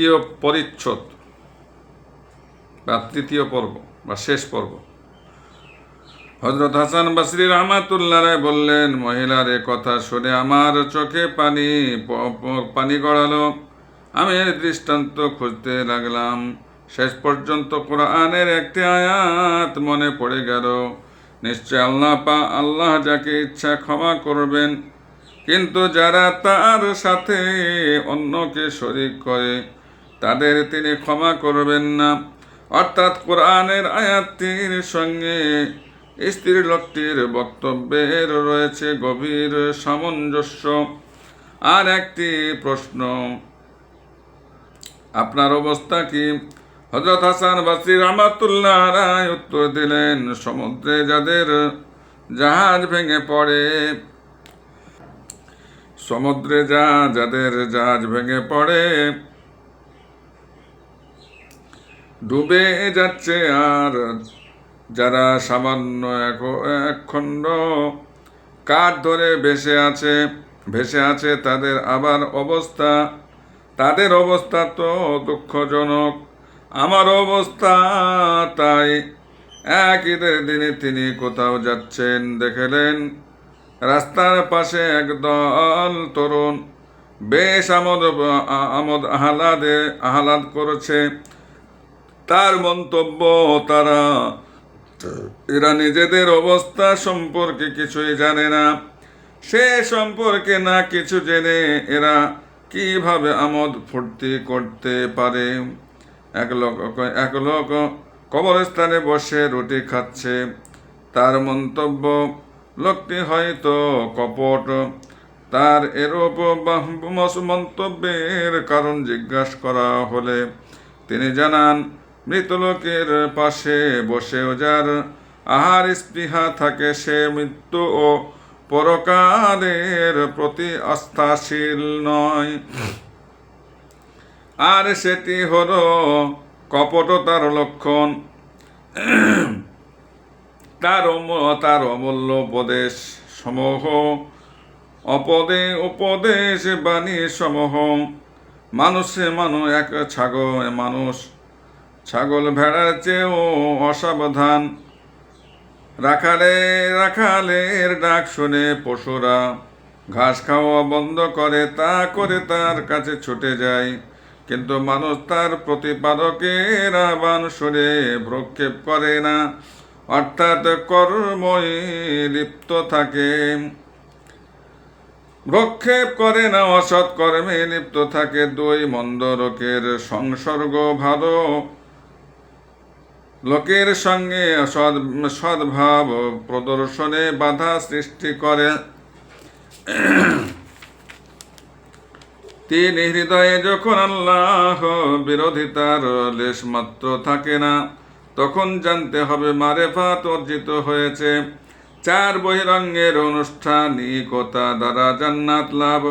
তৃতীয় পরিচ্ছদ বা তৃতীয় পর্ব বা শেষ পর্ব। হজরত হাসান বাসরি রহমাতুল্লাহ রায় বললেন, মহিলার এ কথা শুনে আমার চোখে পানি পানি গড়ালো। আমি এর দৃষ্টান্ত খুঁজতে লাগলাম। শেষ পর্যন্ত কোরআনের একটি আয়াত মনে পড়ে গেল। নিশ্চয় আল্লাহ পা আল্লাহ যাকে ইচ্ছা ক্ষমা করবেন। কিন্তু যারা তার সাথে অন্যকে শরিক করে তাদের তিনি ক্ষমা করবেন না। অর্থাৎ কোরআনের আয়াতটির সঙ্গে স্ত্রী লোকটির বক্তব্যের রয়েছে গভীর সামঞ্জস্য। আর একটি প্রশ্ন, আপনার অবস্থা কি? হজরত হাসান বাসি রহমাতুল্লাহ রায় উত্তর দিলেন, সমুদ্রে যাদের জাহাজ ভেঙে পড়ে, সমুদ্রে যা যাদের জাহাজ ভেঙে পড়ে ডুবে যাচ্ছে আর যারা সামান্য এক এক খণ্ড কাঠ ধরে ভেসে আছে ভেসে আছে তাদের আবার অবস্থা। তাদের অবস্থা তো দুঃখজনক। আমার অবস্থা তাই এক ঈদের দিনে তিনি কোথাও যাচ্ছেন দেখলেন। রাস্তার পাশে একদল তরুণ বেশ আমোদ আমোদ আহ্লাদে আহ্লাদ করেছে। তার মন্তব্য তারা। এরা নিজেদের অবস্থা সম্পর্কে কিছুই জানে না। সে সম্পর্কে না কিছু জেনে এরা কীভাবে আমোদ ফুর্তি করতে পারে। এক লোক এক লোক কবরস্থানে বসে রুটি খাচ্ছে। তার মন্তব্য, লোকটি হয়তো কপট। তার এরূপ মন্তব্যের কারণ জিজ্ঞাসা করা হলে তিনি জানান মৃত লোকের পাশে বসেও যার আহার স্পৃহা থাকে, সে মৃত্যু ও পরকালের প্রতি আস্থাশীল নয়। আর সেটি হল কপটতার লক্ষণ। তার তার অমূল্য উপদেশ সমূহ। অপদে, উপদেশ বাণী সমূহ। মানুষে মানুষ এক ছাগল মানুষ ছাগল ভেড়ার চেয়েও অসাবধান। রাখালে রাখালের ডাক শুনে পশুরা। ঘাস খাওয়া বন্ধ করে, তা করে তার কাছে ছুটে যায়। কিন্তু মানুষ তার প্রতিপাদকের আহ্বান শুনে ভ্রক্ষেপ করে না। অর্থাৎ কর্মই লিপ্ত থাকে। ভ্রক্ষেপ করে না, অসৎ কর্মে লিপ্ত থাকে। দুই মন্দরকের সংসর্গ ভালো। লোকের সঙ্গে সদ, সদ্ভাব প্রদর্শনে বাধা সৃষ্টি করে। তিনি হৃদয়ে যখন আল্লাহ বিরোধিতার লেশ মাত্র থাকে না, তখন জানতে হবে মারেফাত অর্জিত হয়েছে। চার বহিরঙ্গের অনুষ্ঠানিকতা দ্বারা জান্নাত লাভ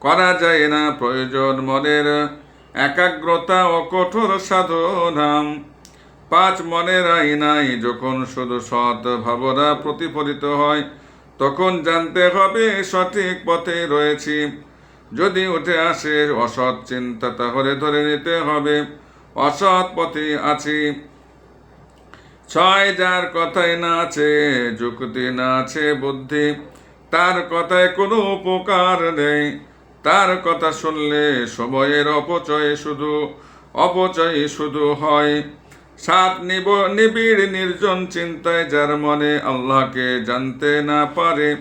করা যায় না, প্রয়োজন মনের একাগ্রতা ও কঠোর সাধনাম। পাঁচ মনের আইনাই যখন শুধু সৎ ভাবনা প্রতিফলিত হয়, তখন জানতে হবে সঠিক পথে রয়েছি। যদি উঠে আসে অসৎ চিন্তা, তাহলে ধরে নিতে হবে, অসৎ পথে আছি। ছয় যার কথায় না আছে, যুক্তি না আছে বুদ্ধি, তার কথায় কোনো উপকার নেই। তার কথা শুনলে সময়ের অপচয় শুধু অপচয় শুধু হয়। সাত নিব নিবিড় নির্জন চিন্তায় যার মনে আল্লাহকে জানতে না পারে,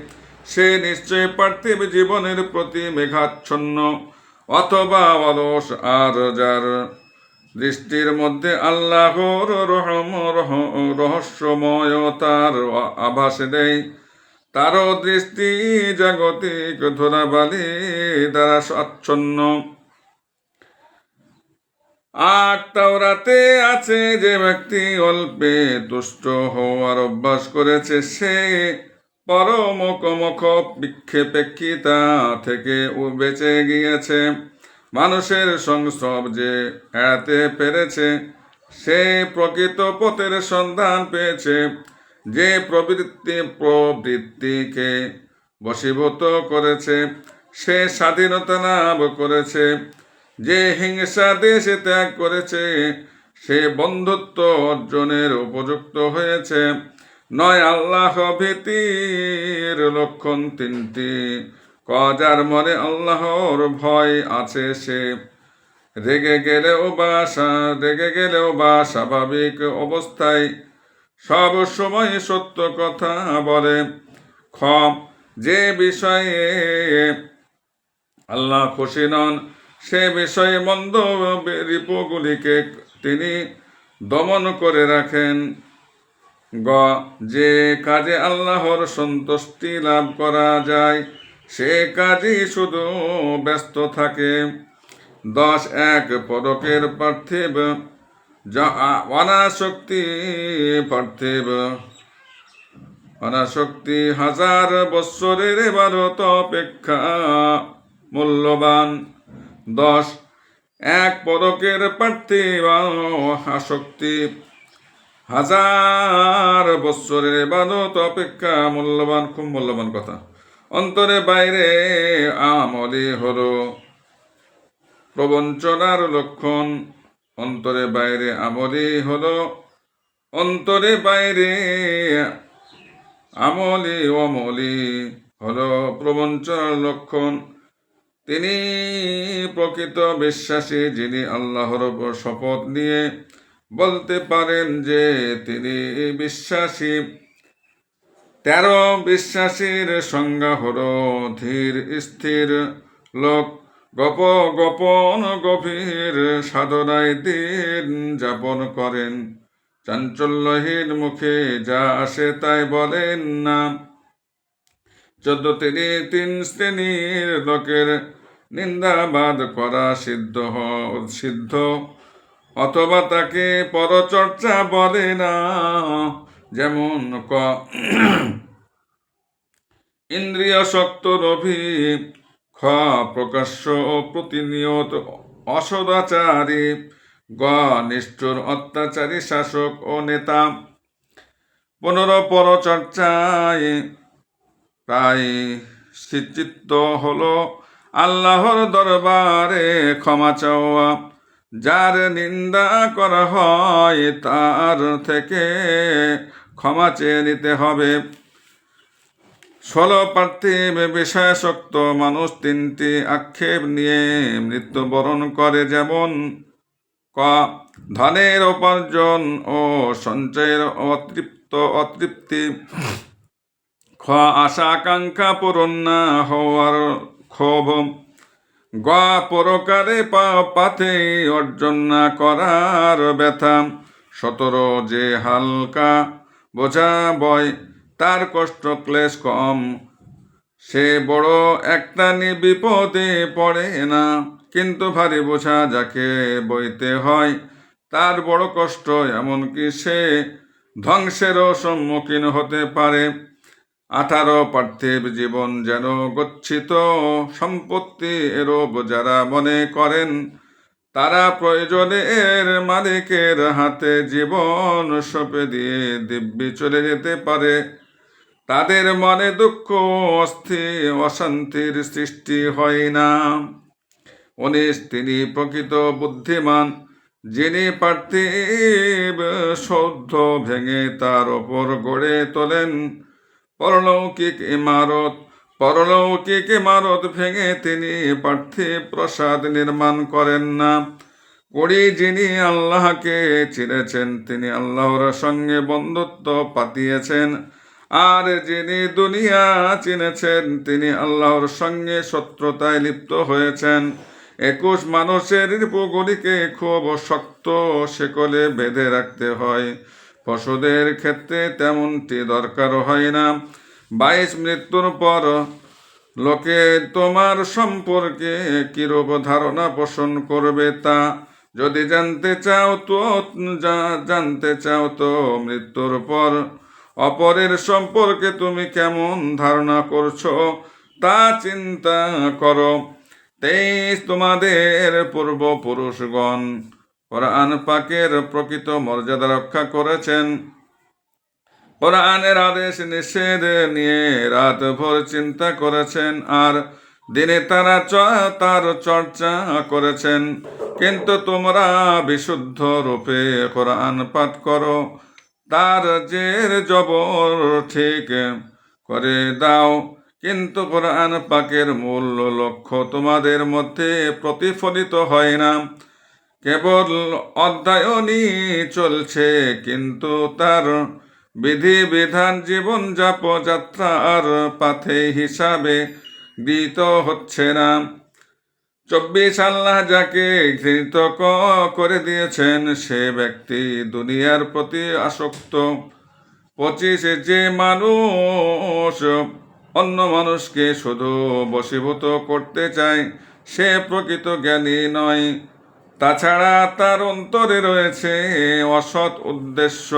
সে নিশ্চয় পার্থিব জীবনের প্রতি মেঘাচ্ছন্ন অথবা অলস আর যার দৃষ্টির মধ্যে আল্লাহর রহম, রহ- রহস্যময়তার আভাস দেয় তারও দৃষ্টি জাগতিক ধরাবালি দ্বারা আচ্ছন্ন আর তাওরাতে আছে যে ব্যক্তি অল্পে তুষ্ট হওয়ার অভ্যাস করেছে, সে পরমকমখ বিক্ষেপেক্ষিতা থেকে ও বেঁচে গিয়েছে। মানুষের সংস্রব যে এড়াতে পেরেছে, সে প্রকৃত পথের সন্ধান পেয়েছে। যে প্রবৃত্তি প্রবৃত্তিকে বশীভূত করেছে, সে স্বাধীনতা লাভ করেছে। যে হিংসা দেশে ত্যাগ করেছে, সে বন্ধুত্ব অর্জনের উপযুক্ত হয়েছে। নয়, আল্লাহ ভীতির লক্ষণ তিনটি। কজার মনে আল্লাহর ভয় আছে, সে রেগে গেলেও বা রেগে গেলেও বা স্বাভাবিক অবস্থায় সব সময় সত্য কথা বলে। খ, যে বিষয়ে আল্লাহ খুশি নন সে বিষয়ে মন্দ রিপুগুলিকে তিনি দমন করে রাখেন। গ, যে কাজে আল্লাহর সন্তুষ্টি লাভ করা যায়, সে কাজই শুধু ব্যস্ত থাকে। দশ, এক, পদকের পার্থিব অনাশক্তি পার্থিব। অনাশক্তি হাজার বৎসরের ভারত অপেক্ষা মূল্যবান। দশ। এক পদকের পার্থিব আসক্তি। হাজার বৎসরের ইবাদত অপেক্ষা মূল্যবান, খুব মূল্যবান কথা। অন্তরে বাইরে আমলি হল। প্রবঞ্চনার লক্ষণ, অন্তরে বাইরে আমলি হল। অন্তরে বাইরে আমলি অমলি হল। প্রবঞ্চনার লক্ষণ তিনি প্রকৃত বিশ্বাসী যিনি আল্লাহর উপর শপথ নিয়ে বলতে পারেন যে তিনি বিশ্বাসী। তেরো বিশ্বাসীর সংজ্ঞা হল ধীর, স্থির লোক, গপ গোপন গভীর সাধনায় দিন যাপন করেন। চাঞ্চল্যহীন মুখে যা আসে তাই বলেন না। চোদ্দ তিনি তিন শ্রেণির লোকের নিন্দাবাদ করা সিদ্ধ সিদ্ধ। অথবা তাকে পরচর্চা বলে না, যেমন ক ইন্দ্রিয় শক্ত রভি খ, প্রকাশ্য প্রতিনিয়ত অসদাচারী, গ, নিষ্ঠুর অত্যাচারী শাসক ও নেতা। পুনর পরচর্চায় প্রায় চিত্ত হলো আল্লাহর দরবারে ক্ষমা চাওয়া। যার নিন্দা করা হয় তার থেকে ক্ষমা চেয়ে নিতে হবে। ষোলো পার্থিব বিষয়াসক্ত মানুষ তিনটি আক্ষেপ নিয়ে মৃত্যুবরণ করে যেমন, ক, ধনের উপার্জন ও সঞ্চয়ের অতৃপ্ত অতৃপ্তি। খ আশা আকাঙ্ক্ষা পূরণ না হওয়ার ক্ষোভ গ পরকারে পাথে অর্জন না করার ব্যথা সতেরো যে হালকা বোঝা বয় তার কষ্ট ক্লেশ কম সে বড় একটানি বিপদে পড়ে না কিন্তু ভারী বোঝা যাকে বইতে হয় তার বড় কষ্ট এমনকি সে ধ্বংসেরও সম্মুখীন হতে পারে আঠারো পার্থিব জীবন যেন গচ্ছিত। সম্পত্তি এরূপ যারা মনে করেন, তারা প্রয়োজনে এর মালিকের হাতে জীবন সঁপে দিয়ে দিব্যি চলে যেতে পারে। তাদের মনে দুঃখ, অস্থি, অশান্তির সৃষ্টি হয় না। উনিশ, তিনি প্রকৃত বুদ্ধিমান, যিনি পার্থিব সৌদ্ধ ভেঙে তার ওপর গড়ে তোলেন। পরলৌকিক ইমারত পরলৌকিক ইমারত ভেঙে তিনি পার্থিব প্রসাদ নির্মাণ করেন না। করি যিনি আল্লাহকে চিনেছেন, তিনি আল্লাহর সঙ্গে বন্ধুত্ব পাতিয়েছেন। আর যিনি দুনিয়া চিনেছেন, তিনি আল্লাহর সঙ্গে শত্রুতায় লিপ্ত হয়েছেন। একুশ মানুষের রিপুগুলিকে খুব শক্ত শেকলে বেঁধে রাখতে হয়। পশুদের ক্ষেত্রে তেমনটি দরকার হয় না। বাইশ মৃত্যুর পর লোকে তোমার সম্পর্কে কিরূপ ধারণা পোষণ করবে তা যদি জানতে চাও তো জানতে চাও তো মৃত্যুর পর অপরের সম্পর্কে তুমি কেমন ধারণা করছ তা চিন্তা করো। তেইশ তোমাদের পূর্বপুরুষগণ কোরআন পাকের প্রকৃত মর্যাদা রক্ষা করেছেন। কোরআনের আদেশ নিষেধ নিয়ে রাত ভোর চিন্তা করেছেন আর দিনে তারা তার চর্চা করেছেন। কিন্তু তোমরা বিশুদ্ধ রূপে কোরআন পাঠ করো, তার জের জবর ঠিক করে দাও। কিন্তু কোরআন পাকের মূল লক্ষ্য তোমাদের মধ্যে প্রতিফলিত হয় না। কেবল অধ্যায়নই চলছে, কিন্তু তার বিধি বিধান জীবন যাপ যাত্রার পাথে হিসাবে গৃহীত হচ্ছে না। চব্বিশ আল্লাহ যাকে ঘৃণিত করে দিয়েছেন, সে ব্যক্তি দুনিয়ার প্রতি আসক্ত। পঁচিশে যে মানুষ অন্য মানুষকে শুধু বশীভূত করতে চায়, সে প্রকৃত জ্ঞানী নয়। তাছাড়া তার অন্তরে রয়েছে অসৎ উদ্দেশ্য।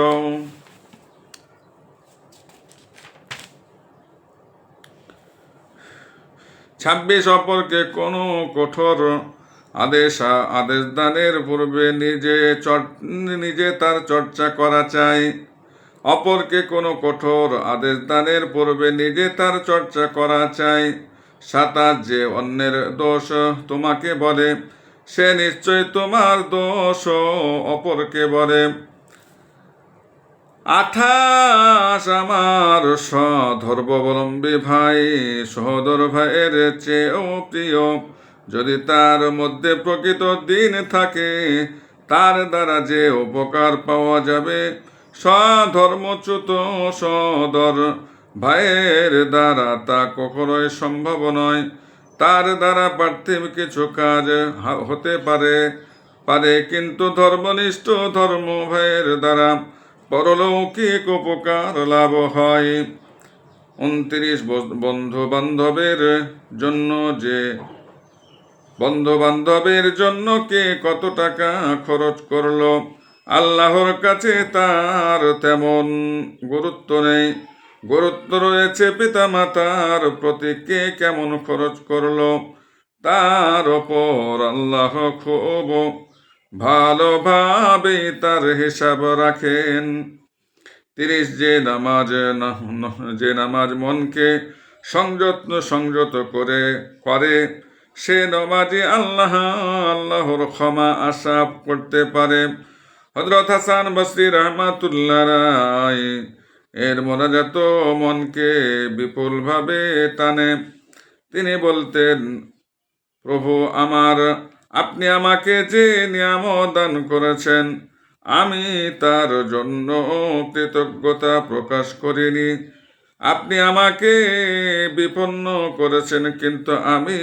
ছাব্বিশ অপরকে কোনো কঠোর আদেশ আদেশ দানের পূর্বে নিজে নিজে তার চর্চা করা চাই। অপরকে কোনো কঠোর আদেশ দানের পূর্বে নিজে তার চর্চা করা চাই। সাতাশ যে অন্যের দোষ তোমাকে বলে সে নিশ্চয় তোমার দোষ অপরকে বলে। আঠাশ আমার সধর্মাবলম্বী ভাই, সহদর ভাইয়ের চেয়েও প্রিয়। যদি তার মধ্যে প্রকৃত দিন থাকে, তার দ্বারা যে উপকার পাওয়া যাবে সধর্মচ্যুত সদর ভাইয়ের দ্বারা তা কখনোই সম্ভব নয়। তার দ্বারা পার্থিব কিছু কাজ হতে পারে পারে কিন্তু ধর্মনিষ্ঠ ধর্ম ভাইয়ের দ্বারা পরলৌকিক উপকার লাভ হয়। উনত্রিশ বন্ধু বান্ধবের জন্য যে বন্ধু বান্ধবের জন্য কে কত টাকা খরচ করল? আল্লাহর কাছে তার তেমন গুরুত্ব নেই। গুরুত্ব রয়েছে পিতা মাতার প্রতি কে কেমন খরচ করল? তার ওপর আল্লাহ খুব ভালোভাবে তার হিসাব রাখেন। তিরিশ, যে নামাজ যে নামাজ মনকে সংযত সংযত করে করে, সে নামাজে আল্লাহ, আল্লাহর ক্ষমা আশা করতে পারে। হজরত হাসান বসরি রহমাতুল্লাহ রায় এর মোনাজাত মনকে বিপুলভাবে টানে। তিনি বলতেন, প্রভু আমার, আপনি আমাকে যে নিয়ামত দান করেছেন, আমি তার জন্য কৃতজ্ঞতা প্রকাশ করিনি। আপনি আমাকে বিপন্ন করেছেন, কিন্তু আমি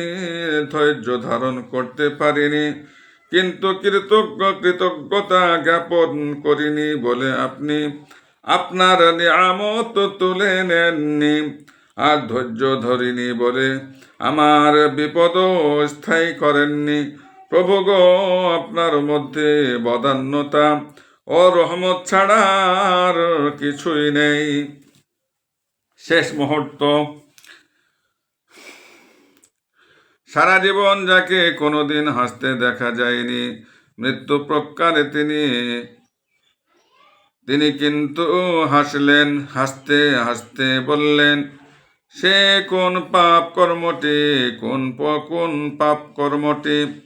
ধৈর্য ধারণ করতে পারিনি। কিন্তু কৃতজ্ঞ কৃতজ্ঞতা জ্ঞাপন করিনি বলে আপনি আপনার নিয়ামত তুলে নেননি আর ধৈর্য ধরিনি বলে আমার বিপদ স্থায়ী করেননি। প্রভু গো, আপনার মধ্যে বদান্যতা ও রহমত ছাড়া আর কিছুই নেই। শেষ মুহূর্ত। সারা জীবন যাকে কোনোদিন হাসতে দেখা যায়নি। মৃত্যু প্রকারে তিনি তিনি কিন্তু হাসলেন, হাসতে হাসতে বললেন, সে কোন পাপ কর্মটি, কোন কোন পাপ কর্মটি,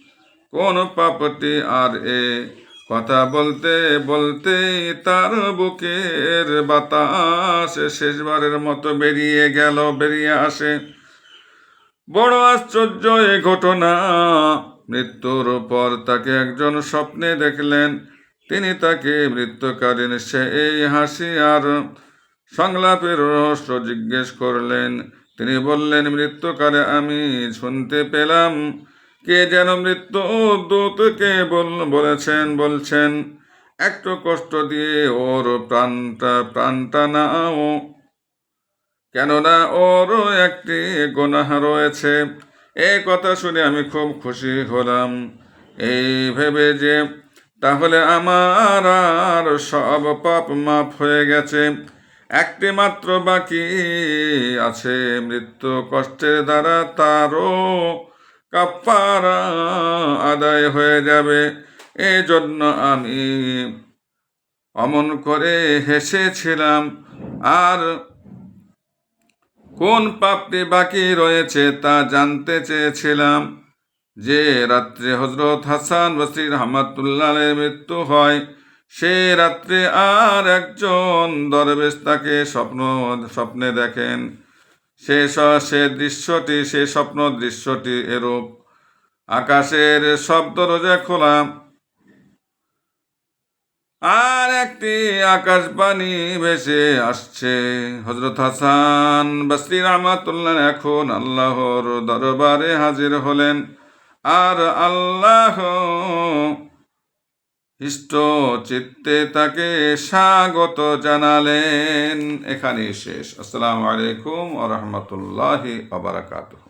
কোন পাপটি আর এ? কথা বলতে বলতে তার বুকের বাতাস শেষবারের মতো বেরিয়ে গেল, বেরিয়ে আসে। বড় আশ্চর্য এ ঘটনা। মৃত্যুর পর তাকে একজন স্বপ্নে দেখলেন। তিনি তাকে মৃত্যুকালীন এই হাসি আর সংলাপের রহস্য জিজ্ঞেস করলেন। তিনি বললেন, মৃত্যুকালে আমি শুনতে পেলাম কে যেন মৃত্যু দূতকে বল- বলেছেন, বলছেন, একটু কষ্ট দিয়ে ওর প্রাণটা প্রাণটা নাও। কেননা ওরও একটি গোনাহ রয়েছে। এই কথা শুনে আমি খুব খুশি হলাম। এই ভেবে যে তাহলে আমার আর সব পাপ মাফ হয়ে গেছে। একটি মাত্র বাকি আছে, মৃত্যু কষ্টের দ্বারা তারও কাপ্পারা আদায় হয়ে যাবে। এই জন্য আমি অমন করে হেসেছিলাম, আর কোন পাপটি বাকি রয়েছে তা জানতে চেয়েছিলাম। যে রাত্রে হজরত হাসান বসির রহমাতুল্লাহের মৃত্যু হয়, সে রাত্রে আর একজন দরবেশ তাকে স্বপ্ন, স্বপ্নে দেখেন। সে সে দৃশ্যটি, সে স্বপ্ন দৃশ্যটি এরূপ। আকাশের সব দরজা খোলা। আর একটি আকাশবাণী ভেসে আসছে হজরত হাসান বসরি রহমাতুল্লাহ এখন আল্লাহর দরবারে হাজির হলেন। আর আল্লাহ হিষ্ট চিত্তে তাকে স্বাগত জানালেন। এখানে শেষ। আসসালামু আলাইকুম আ রাহমাতুল্লাহি ওয়া বারাকাতুহু।